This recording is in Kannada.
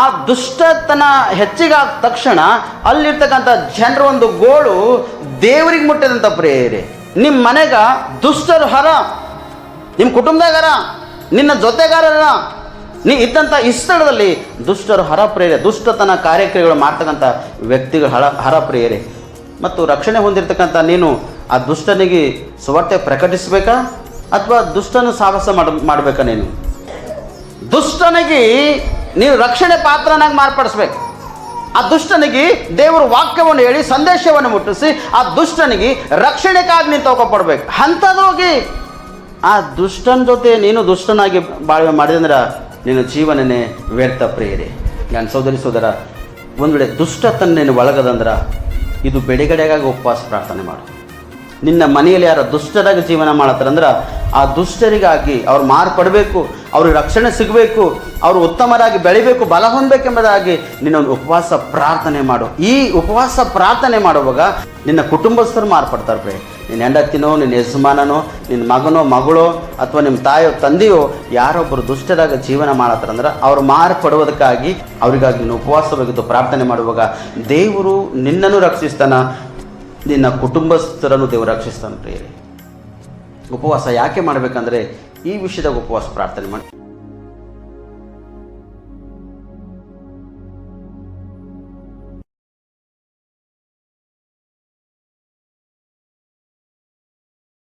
ಆ ದುಷ್ಟತನ ಹೆಚ್ಚಿಗಾದ ತಕ್ಷಣ ಅಲ್ಲಿರ್ತಕ್ಕಂಥ ಜನರ ಒಂದು ಗೋಳು ದೇವರಿಗೆ ಮುಟ್ಟಿದಂಥ ಪ್ರೇರೆ. ನಿಮ್ಮ ಮನೆಗ ದುಷ್ಟರು ಹರ ನಿಮ್ಮ ಕುಟುಂಬದಾಗರ ನಿನ್ನ ಜೊತೆಗಾರರ ನೀ ಇದ್ದಂಥ ಈ ಸ್ಥಳದಲ್ಲಿ ದುಷ್ಟರು ಹರ ಪ್ರೇರೆ, ದುಷ್ಟತನ ಕಾರ್ಯಕ್ರಮಗಳು ಮಾಡ್ತಕ್ಕಂಥ ವ್ಯಕ್ತಿಗಳು ಹರ ಹರ ಪ್ರೇರೆ. ಮತ್ತು ರಕ್ಷಣೆ ಹೊಂದಿರತಕ್ಕಂಥ ನೀನು ಆ ದುಷ್ಟನಿಗೆ ಸುವರ್ತೆ ಪ್ರಕಟಿಸಬೇಕಾ? ಅಥವಾ ದುಷ್ಟನ ಸಾಹಸ ಮಾಡ, ಮಾಡಬೇಕಾ ನೀನು? ದುಷ್ಟನಿಗೆ ನೀವು ರಕ್ಷಣೆ ಪಾತ್ರನಾಗಿ ಮಾರ್ಪಡಿಸ್ಬೇಕು. ಆ ದುಷ್ಟನಿಗೆ ದೇವರ ವಾಕ್ಯವನ್ನು ಹೇಳಿ, ಸಂದೇಶವನ್ನು ಮುಟ್ಟಿಸಿ, ಆ ದುಷ್ಟನಿಗೆ ರಕ್ಷಣೆಗಾಗಿ ನೀನು ತಗೊಪಡ್ಬೇಕು ಹಂತದೋಗಿ ಆ ದುಷ್ಟನ ಜೊತೆ ನೀನು ದುಷ್ಟನಾಗಿ ಬಾಳ್ವೆ ಮಾಡಿದಂದ್ರೆ ನಿನ್ನ ಜೀವನನೇ ವ್ಯರ್ಥ ಪ್ರಿಯರಿ. ನಾನು ಸೋದರಿ ಸೋದರ, ಒಂದು ವೇಳೆ ದುಷ್ಟತನ ನೀನು ಒಳಗದಂದ್ರೆ ಇದು ಬೆಡೆಗಡೆಗಾಗಿ ಉಪವಾಸ ಪ್ರಾರ್ಥನೆ ಮಾಡು. ನಿನ್ನ ಮನೆಯಲ್ಲಿ ಯಾರು ದುಷ್ಟರಾಗಿ ಜೀವನ ಮಾಡತ್ತಾರಂದ್ರೆ ಆ ದುಷ್ಟರಿಗಾಗಿ ಅವ್ರು ಮಾರ್ಪಡಬೇಕು ಅವ್ರಿಗೆ ರಕ್ಷಣೆ ಸಿಗಬೇಕು, ಅವರು ಉತ್ತಮರಾಗಿ ಬೆಳಿಬೇಕು, ಬಲ ಹೊಂದಬೇಕೆಂಬುದಾಗಿ ನಿನ್ನೊಂದು ಉಪವಾಸ ಪ್ರಾರ್ಥನೆ ಮಾಡು. ಈ ಉಪವಾಸ ಪ್ರಾರ್ಥನೆ ಮಾಡುವಾಗ ನಿನ್ನ ಕುಟುಂಬಸ್ಥರು ಮಾರ್ಪಡ್ತಾರೆ ನಿನ್ನ ಹೆಂಡತಿನೋ, ನಿನ್ನ ಯಜಮಾನನೋ, ನಿನ್ನ ಮಗನೋ, ಮಗಳೋ, ಅಥವಾ ನಿಮ್ಮ ತಾಯೋ, ತಂದೆಯೋ, ಯಾರೊಬ್ಬರು ದುಷ್ಟರಾಗ ಜೀವನ ಮಾಡತ್ತಾರಂದ್ರೆ ಅವ್ರು ಮಾರ್ಪಡುವುದಕ್ಕಾಗಿ ಅವರಿಗಾಗಿ ನೀನು ಉಪವಾಸ ಬಗೆದು ಪ್ರಾರ್ಥನೆ ಮಾಡುವಾಗ ದೇವರು ನಿನ್ನನ್ನು ರಕ್ಷಿಸ್ತಾನ, ನಿನ್ನ ಕುಟುಂಬಸ್ಥರನ್ನು ದೇವರು ರಕ್ಷಿಸ್ತಾನೆ ಪ್ರಿಯರೇ ಉಪವಾಸ ಯಾಕೆ ಮಾಡಬೇಕಂದ್ರೆ ಈ ವಿಷಯದಾಗ ಉಪವಾಸ ಪ್ರಾರ್ಥನೆ ಮಾಡಿ.